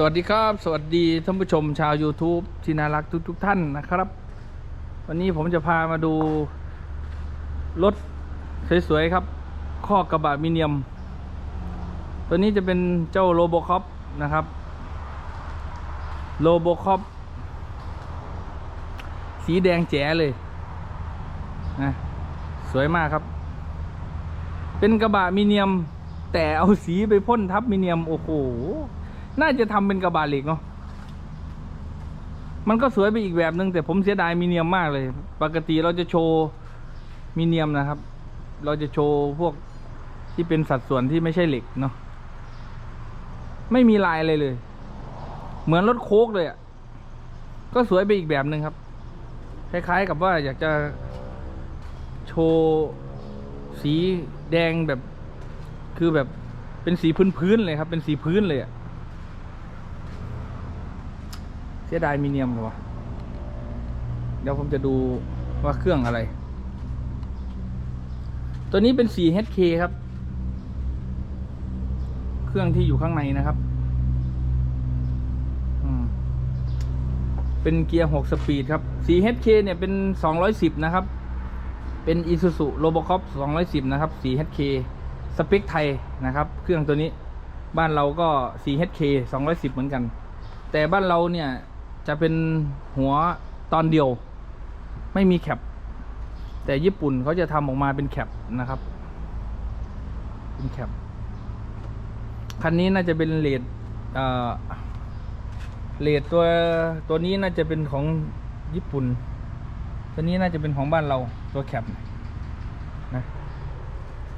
สวัสดีครับ สวัสดีท่านผู้ชมชาว YouTube ที่น่ารักทุกๆทท่านนะครับ วันนี้ผมจะพามาดู รถสวยๆครับข้อกระบะมิเนียม ตัวนี้จะเป็นเจ้าโลโบคอปนะครับโลโบคอปสีแดงแจ๋เลยนะสวยมากครับ เป็นกระบะมิเนียม แต่เอาสีไปพ่นทับมิเนียมโอ้โห น่าจะทำเป็นกระบะเหล็กเนาะมันก็สวยไปอีกแบบนึงแต่ผมเสียดายมิเนียมมากเลย ปกติเราจะโชว์มิเนียมนะครับ เราจะโชว์พวกที่เป็นสัดส่วนที่ไม่ใช่เหล็กเนาะไม่มีลายอะไรเลย เหมือนรถโค้กเลยอะ่ะก็สวยไปอีกแบบหนึ่งครับ คล้ายๆกับว่าอยากจะโชว์สีแดงแบบ คือแบบเป็นสีพื้นๆเลยครับ เป็นสีพื้นเลยอะ่ะ เสียดายมีเนียมเหรอวะเดี๋ยวผมจะดูว่าเครื่องอะไร ตัวนี้เป็น 4HK ครับ เครื่องที่อยู่ข้างในนะครับอืมเป็นเกียร์ 6 สปีดครับ 4HK เนี่ยเป็น 210 นะครับ เป็น Isuzu Robocop 210 นะครับ 4HK สเปคไทยนะครับ เครื่องตัวนี้บ้านเราก็ 4HK 210 เหมือนกัน แต่บ้านเราเนี่ย จะเป็นหัวตอนเดียว ไม่มีแคป แต่ญี่ปุ่นเขาจะทำออกมาเป็นแคปนะครับ เป็นแคป คันนี้น่าจะเป็นเลดเอ่อเลดตัวตัวนี้น่าจะเป็นของญี่ปุ่น ตัวนี้น่าจะเป็นของบ้านเราตัวแคปนะ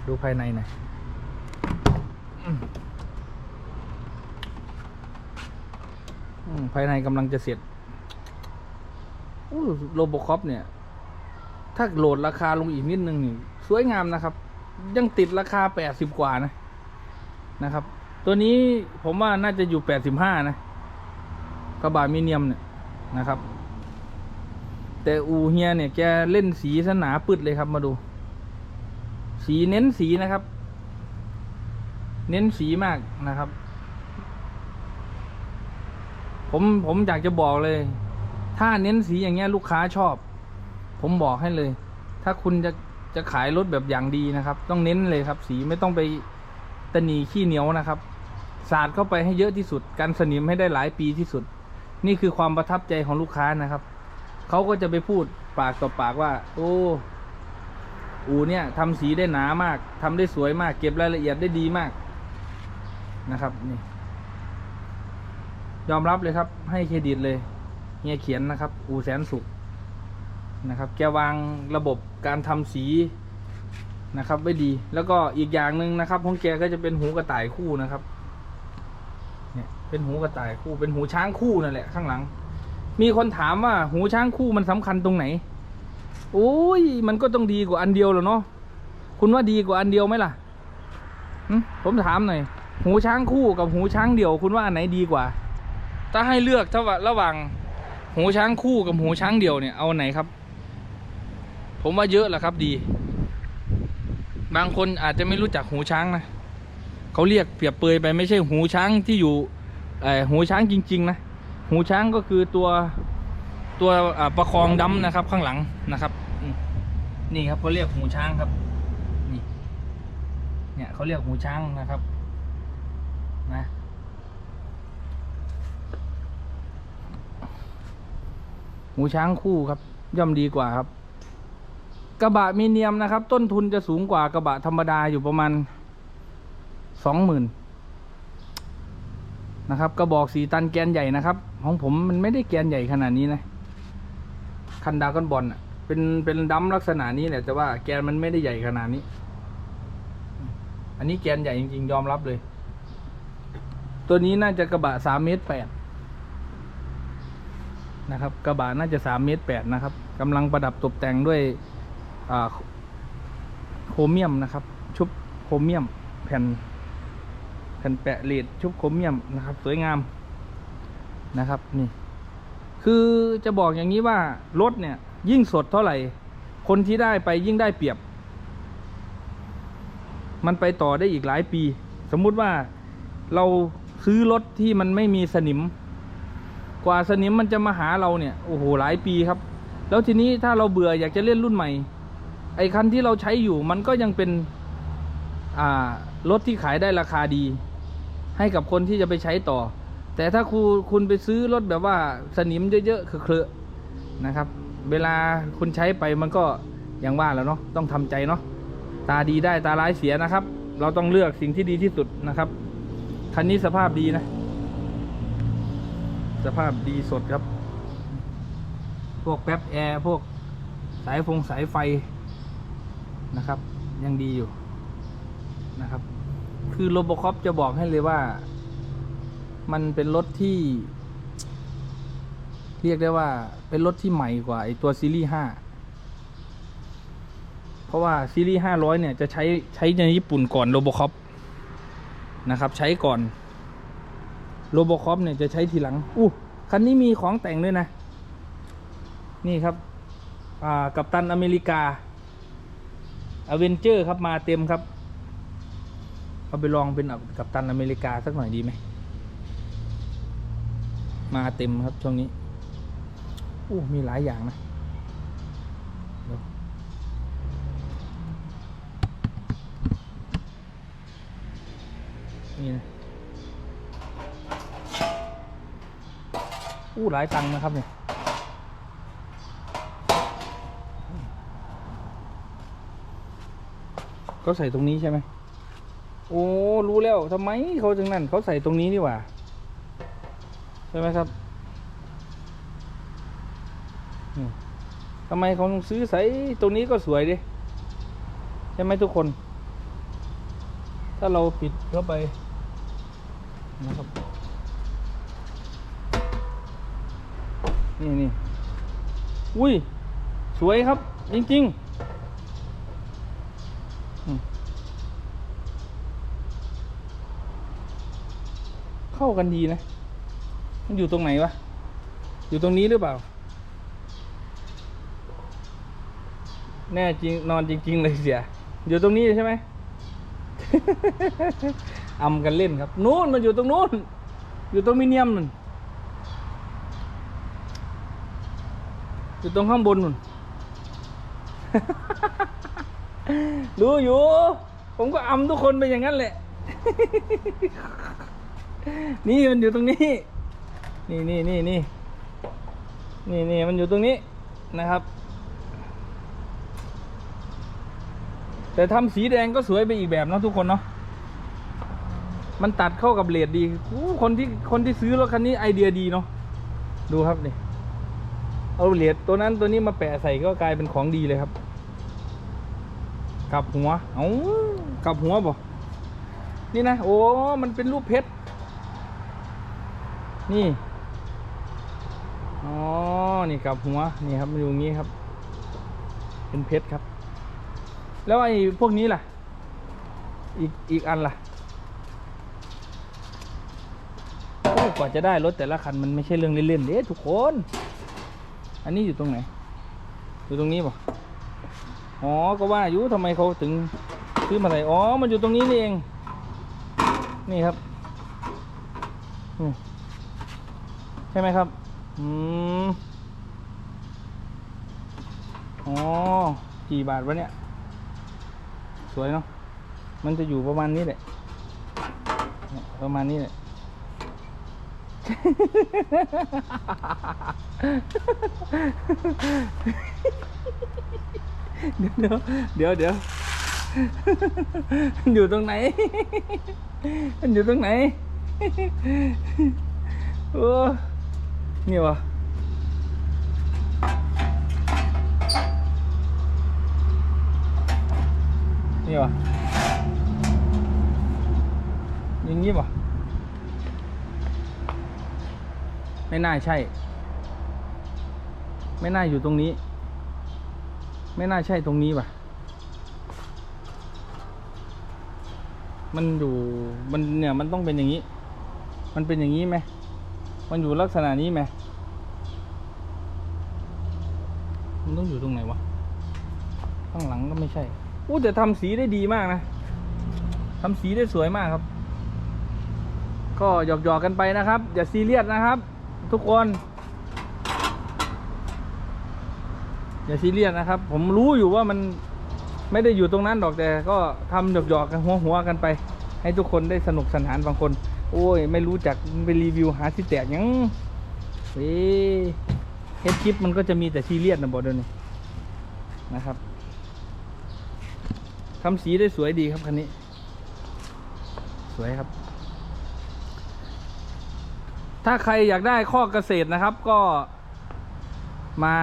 ดูภายในหน่อยอืมอืม ภายในกำลังจะเสร็จอู้โบคอปเนี่ย ถ้าโหลดราคาลงอีกนิดนึงนี่สวยงามนะครับ ยังติดราคาแปดสิบกว่านะนะครับ ตัวนี้ผมว่าน่าจะอยู่แปดสิบห้านะกระบะมิเนียมเนี่ยนะครับ แต่อูเฮียเนี่ยแกเล่นสีสนาปึดเลยครับมาดู สีเน้นสีนะครับ เน้นสีมากนะครับ ผมผมอยากจะบอกเลย ถ้าเน้นสีอย่างเงี้ยลูกค้าชอบ ผมบอกให้เลย ถ้าคุณจะจะขายรถแบบอย่างดีนะครับ ต้องเน้นเลยครับ สีไม่ต้องไปตนีขี้เหนียวนะครับ สาดเข้าไปให้เยอะที่สุดกันสนิมให้ได้หลายปีที่สุด นี่คือความประทับใจของลูกค้านะครับเขาก็จะไปพูดปากต่อปากว่า โอ้อูเนี่ยทำสีได้หนามากทำได้สวยมาก เก็บรายละเอียดได้ดีมากนะครับนี่ ยอมรับเลยครับ ให้เครดิตเลยเฮียเขียนนะครับ อูแสนสุขนะครับ แกวางระบบการทำสีนะครับไว้ดี แล้วก็อีกอย่างหนึ่งนะครับของแกก็จะเป็นหูกระต่ายคู่นะครับเนี่ยเป็นหูกระต่ายคู่เป็นหูช้างคู่นั่นแหละ ข้างหลัง มีคนถามว่าหูช้างคู่มันสำคัญตรงไหนโอ้ยมันก็ต้องดีกว่าอันเดียวแหล้วเนาะคุณว่าดีกว่าอันเดียวไหมล่ะผมถามหน่อย หูช้างคู่กับหูช้างเดี่ยว คุณว่าอันไหนดีกว่า ถ้าให้เลือกถ้าว่าระหว่างหูช้างคู่กับหูช้างเดี่ยวเนี่ยเอาไหนครับ ผมว่าเยอะแหละครับดี บางคนอาจจะไม่รู้จักหูช้างนะเขาเรียกเปรียบเปยไปไม่ใช่หูช้างที่อยู่หูช้างจริง ๆ นะ หูช้างก็คือตัวตัวประคองดำนะครับข้างหลังนะครับนี่ครับเขาเรียกหูช้างครับนี่เนี่ยเขาเรียกหูช้างนะครับ นะ หูช้างคู่ครับ ย่อมดีกว่าครับ กระบะมีเนียมนะครับ ต้นทุนจะสูงกว่ากระบะธรรมดาอยู่ประมาณสองหมื่นนะครับกระบอกสีตันแกนใหญ่นะครับ ของผมมันไม่ได้แกนใหญ่ขนาดนี้นะคันดาก้อนบอลอะเป็นเป็นดัมลักษณะนี้แหละแต่ว่าแกนมันไม่ได้ใหญ่ขนาดนี้ อันนี้แกนใหญ่จริงๆ ยอมรับเลย ตัวนี้น่าจะกระบะสามเมตรแปด นะครับกระบะน่าจะสามเมตรแปดนะครับกำลังประดับตกแต่งด้วยโครเมียมนะครับ ชุบโครเมียมแผ่นแผ่นแปะเลดชุบโครเมียมนะครับ สวยงามนะครับนี่ คือจะบอกอย่างนี้ว่ารถเนี่ย ยิ่งสดเท่าไหร่ คนที่ได้ไปยิ่งได้เปรียบ มันไปต่อได้อีกหลายปี สมมุติว่าเราซื้อรถที่มันไม่มีสนิม กว่าสนิมมันจะมาหาเราเนี่ยโอ้โหหลายปีครับ แล้วทีนี้ถ้าเราเบื่ออยากจะเล่นรุ่นใหม่ ไอ้คันที่เราใช้อยู่มันก็ยังเป็นอ่ารถที่ขายได้ราคาดี ให้กับคนที่จะไปใช้ต่อ แต่ถ้าคุณคุณไปซื้อรถแบบว่าสนิมเยอะๆเคอะๆนะครับ เวลาคุณใช้ไปมันก็อย่างว่าแล้วเนาะต้องทำใจเนาะตาดีได้ตาร้ายเสียนะครับ เราต้องเลือกสิ่งที่ดีที่สุดนะครับ คันนี้สภาพดีนะ สภาพดีสดครับ พวกแป๊บแอร์ พวกสายฟงสายไฟนะครับ ยังดีอยู่นะครับ คือโรบอคอปจะบอกให้เลยว่า มันเป็นรถที่ เรียกได้ว่าเป็นรถที่ใหม่กว่าไอตัวซีรีส์ห้าเพราะว่าซีรีส์ห้าร้อยเนี่ยจะใช้ใช้ในญี่ปุ่นก่อนโรบอคอปนะครับ ใช้ก่อน โรบอคอปเนี่ยจะใช้ทีหลังอู้คันนี้มีของแต่งด้วยนะ นี่ครับ อ่า กับตันอเมริกาอเวนเจอร์ครับมาเต็มครับ เอาไปลองเป็นกับตันอเมริกาสักหน่อยดีไหม มาเต็มครับช่วงนี้อู้มีหลายอย่างนะเนี่นะ อู้หลายตังค์นะครับเนี่ยเขาใส่ตรงนี้ใช่ไหมโอ้รู้แล้วทำไมเขาถึงนั่นเขาใส่ตรงนี้นี่หว่าใช่ไหมครับทำไมเขาซื้อใส่ตรงนี้ก็สวยดิใช่ไหมทุกคน ถ้าเราปิดเข้าไปนะครับ นี่นี่อุ้ย สวยครับ จริง ๆ เข้ากันดีนะ มันอยู่ตรงไหนวะ อยู่ตรงนี้หรือเปล่า แน่จริง นอนจริง ๆ เลยเสีย อยู่ตรงนี้ใช่ไหมอำกันเล่นครับ นู้นมันอยู่ตรงนู้น อยู่ตรงมิเนียมนั่น อยู่ตรงข้างบนนู่น รู้อยู่ ผมก็อำทุกคนไปอย่างนั้นแหละ นี่มันอยู่ตรงนี้ นี่นี่นี่นี่นี่นี่มันอยู่ตรงนี้นะครับ แต่ทำสีแดงก็สวยไปอีกแบบเนาะทุกคนเนาะมันตัดเข้ากับเลดดี คนที่คนที่ซื้อรถคันนี้ไอเดียดีเนาะ ดูครับนี่ เอาเลดตัวนั้นตัวนี้มาแปะใส่ก็กลายเป็นของดีเลยครับกลับหัวเอากลับหัวบ่นี่นะ โอ้ มันเป็นรูปเพชร นี่ อ๋อ นี่กลับหัว นี่ครับ มันอยู่งนี้ครับ เป็นเพชรครับ แล้วไอ้พวกนี้ล่ะ อีกอีกอันล่ะกว่าจะได้รถแต่ละคันมันไม่ใช่เรื่องเล่นๆเด้ทุกคน อันนี้อยู่ตรงไหน อยู่ตรงนี้ป่ะอ๋อ ก็ว่าอยู่ทำไมเขาถึงซื้อมาใส่อ๋อ มันอยู่ตรงนี้นี่เอง นี่ครับใช่ไหมครับ อืม อ๋อ กี่บาทวะเนี่ย สวยเนาะ มันจะอยู่ประมาณนี้แหละ ประมาณนี้แหละ เดี๋ยวเดี๋ยวเดี๋ยวมันอยู่ตรงไหน มันอยู่ตรงไหนโอ้นี่วะนี่วะอย่างงี้ปะ ไม่น่าใช่ ไม่น่าอยู่ตรงนี้ ไม่น่าใช่ตรงนี้ป่ะ มันอยู่มันเนี่ยมันต้องเป็นอย่างนี้ มันเป็นอย่างนี้ไหมมันอยู่ลักษณะนี้ไหมมันต้องอยู่ตรงไหนวะ ข้างหลังก็ไม่ใช่อู้แต่ทำสีได้ดีมากนะทำสีได้สวยมากครับ ก็หยอกๆกันไปนะครับ อย่าซีเรียสนะครับ ทุกคนอย่าซีเรียสนะครับ ผมรู้อยู่ว่ามันไม่ได้อยู่ตรงนั้นหรอกแต่ก็ทำหยอกๆกันหัวๆกันไป ให้ทุกคนได้สนุกสนานบางคน โอ้ย ไม่รู้จักไปรีวิวหาสิแตกยังเฮ้เฮ็ดคลิปมันก็จะมีแต่ซีเรียสนะบอเดี๋ยวนี้นะครับทำสีได้สวยดีครับคันนี้ สวยครับ ถ้าใครอยากได้ข้อเกษตรนะครับก็มา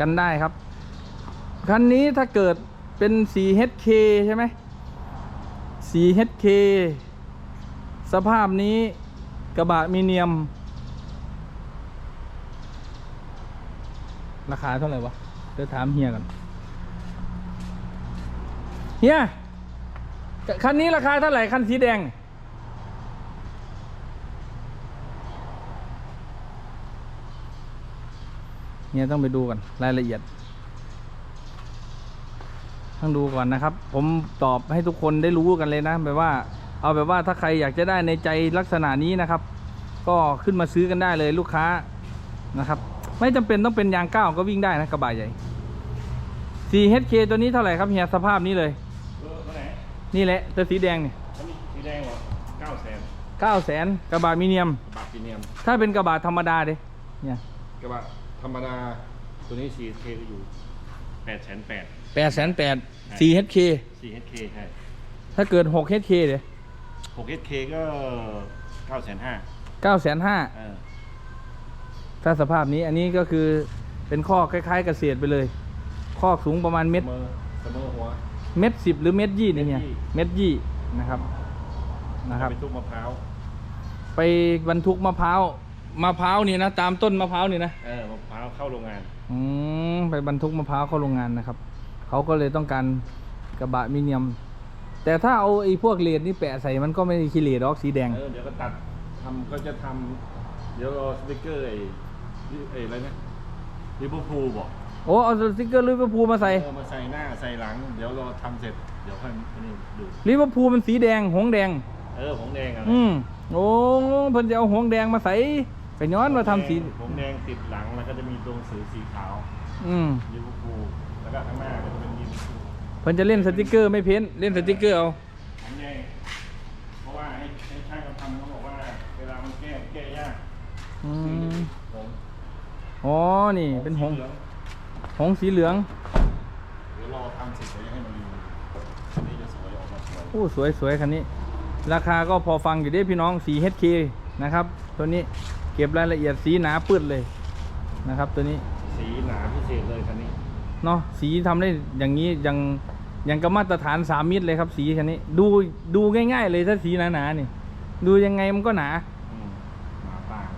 กันได้ครับ คันนี้ถ้าเกิดเป็นสี HK ใช่ไหมสี HK สภาพนี้กระบะมีเนียม ราคาเท่าไหร่วะเดี๋ยวถามเฮียก่อนเฮียคันนี้ราคาเท่าไหร่ คันสีแดง เนี่ยต้องไปดูกันรายละเอียด ต้องดูก่อนนะครับ ผมตอบให้ทุกคนได้รู้กันเลยนะแบบว่า เอาแบบว่าถ้าใครอยากจะได้ในใจลักษณะนี้นะครับ ก็ขึ้นมาซื้อกันได้เลยลูกค้านะครับ ไม่จำเป็นต้องเป็นยางก้าวก็วิ่งได้นะกระบะใหญ่ 4HK ตัวนี้เท่าไหร่ครับเฮียสภาพนี้เลยเออตัวไหนนี่แหละตัวสีแดงเนี่ยอันนี้สีแดงเหรอเก้าแสนเก้าแสนกระบะมีเนียมบาทพรีเมียม ถ้าเป็นกระบะธรรมดาเด้เนี่ยกระบะ ธรรมดาตัวนี้สี่เคก็อยู่แปดแสนแปด แปดแสนแปด 4HK สี่เอสเคใช่ ถ้าเกิด 6HK เด้หกเอสเคก็เก้าแสนห้าเก้าแสนห้า เออถ้าสภาพนี้อันนี้ก็คือเป็นข้อคล้ายๆเกษตรไปเลย ข้อสูงประมาณเม็ดเสมอเสมอหัว เม็ดสิบหรือเม็ดยี่นี่เนี่ยเม็ดยี่เม็ดยี่นะครับนะครับเป็นทุกมะพร้าว ไปบรรทุกมะพร้าว มะพร้าวนี่นะตามต้นมะพร้าวนี่นะเออมะพร้าวเข้าโรงงาน อืมไปบรรทุกมะพร้าวเข้าโรงงานนะครับเขาก็เลยต้องการกระบะมีเนียม แต่ถ้าเอาไอ้พวกเลดนี่แปะใส่มันก็ไม่ได้ขี้เหร่หรอกสีแดง เออเดี๋ยวก็ตัดทำก็จะทำเดี๋ยวรอสติกเกอร์ไอ้ไอ้อะไรนะลิเวอร์พูลบอกโอ้เอาสติ๊กเกอร์ลิเวอร์พูลมาใส่เออมาใส่หน้าใส่หลัง เดี๋ยวรอทำเสร็จเดี๋ยวค่อยนี่ดูลิเวอร์พูลมันสีแดงหงส์แดง เออผงแดงอะไรอืมโอ้เพิ่นจะเอาหงส์แดงมาใส่ ไปย้อนมาทำสีผงแดงติดหลังแล้วก็จะมีตัวหนังสือสีขาวอืมลิเวอร์พูลแล้วก็ข้างหน้าก็จะเป็นลิเวอร์พูลเพิ่นจะเล่นสติกเกอร์ไม่เพ้นท์เล่นสติกเกอร์เอาผงแดงเพราะว่าให้ให้ช่างเขาทำเขาบอกว่า เวลามันแก้แก้ยากอืมผมอ๋อนี่เป็นหงส์สีลือหงส์สีเหลืองเดี๋ยวรอทำเสร็จเดี๋ยวให้มันรีวิวอันนี้จะสวยออกมาสวย โอ้สวยสวยคันนี้ ราคาก็พอฟังอยู่เด้พี่น้อง 4HK นะครับ ตัวนี้ เก็บรายละเอียดสีหนาปื้ดเลยนะครับ ตัวนี้สีหนาพิเศษเลยคันนี้เนาะสีทำได้อย่างนี้อย่างอย่างกับมาตรฐานสามมิตรเลยครับ สีคันนี้ ดูดูง่ายๆเลยถ้าสีหนาๆนี่ ดูยังไงมันก็หนาอืมหนาต่าง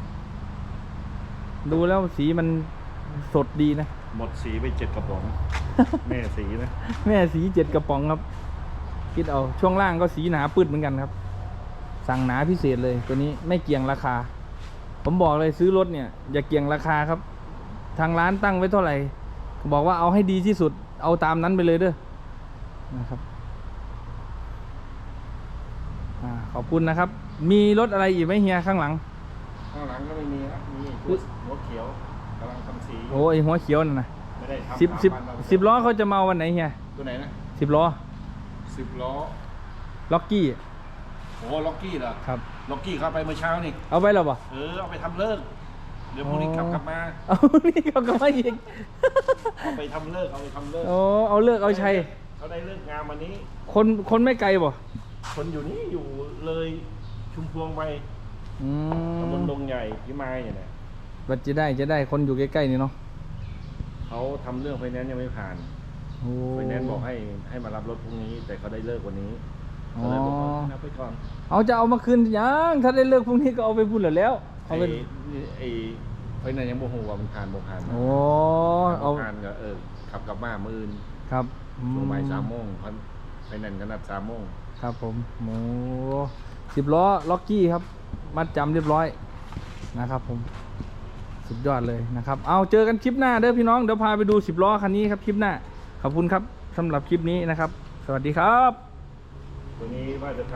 ดูแล้วสีมันสดดีนะ หมดสีไปเจ็ดกระป๋อง แม่สีนะ แม่สีเจ็ดกระป๋องครับ คิดเอาช่วงล่างก็สีหนาปืดเหมือนกันครับ สั่งหนาพิเศษเลยตัวนี้ไม่เกี่ยงราคา ผมบอกเลยซื้อรถเนี่ย อย่าเกี่ยงราคาครับ ทางร้านตั้งไว้เท่าไหร่ บอกว่าเอาให้ดีที่สุดเอาตามนั้นไปเลยเด้อนะครับอาขอบคุณนะครับ มีรถอะไรอีกไหมเฮียข้างหลัง ข้างหลังก็ไม่มีครับมีชุดหัวเขียวกำลังทำสีโอ้ยหัวเขียวน่ะนะไม่ได้ทำสิบสิบสามวันสิบล้อเขาจะมาวันไหนเฮียตัวไหนนะสิบล้อสิบล้อล็อกกี้โอ้ล็อกกี้เหรอครับ ล็อกกี้เข้าไปเมื่อเช้านี่ เอาไปแล้วปะเออเอาไปทำเลิก เดี๋ยวพรุ่งนี้กลับอ๋อกลับมาเอานี่เขาก็มาอีกเอาไปทำเลิกเอาไปทำเลิกโอ้เอาเลิกเอาชัยเขาได้เลิกงานวันนี้ คนคนไม่ไกลบ่คนอยู่นี่อยู่เลยชุมพวงไปอืตำบลมดงใหญ่พิมายเนี่ยนะบัดจะได้จะได้คนอยู่ใกล้ๆนี่เนาะเขาทำเรื่องไฟแนนซ์ยังไม่ผ่านโอ้ไฟแนนซ์บอกให้ให้มารับรถพรุ่งนี้ แต่เขาได้เลิกวันนี้ อ๋อก็เลยบอกว่านับไปก่อนเอาจะเอามาคืนยังถ้าได้เลิกพรุ่งนี้ก็เอาไปพูดแล้วไอ้เอาไปไอ้ไฟแนนซ์ยังโมโหว่ามันผ่านบ่ผ่านโอ้เอาผ่านก็เออขับกลับบ้านมื้ออื่นครับช่วงบ่ายอืสามโมงพันไฟแนนซ์ก็นัดสามโมงครับผมโอ้สิบล้อล็อกกี้ครับ มัดจำเรียบร้อยนะครับ ผม สุดยอดเลยนะครับ เอาเจอกันคลิปหน้าเด้อพี่น้องเดี๋ยวพาไปดูสิบล้อคันนี้ครับคลิปหน้าขอบคุณครับสำหรับคลิปนี้นะครับ สวัสดีครับ ตัวนี้ว่าจะทำ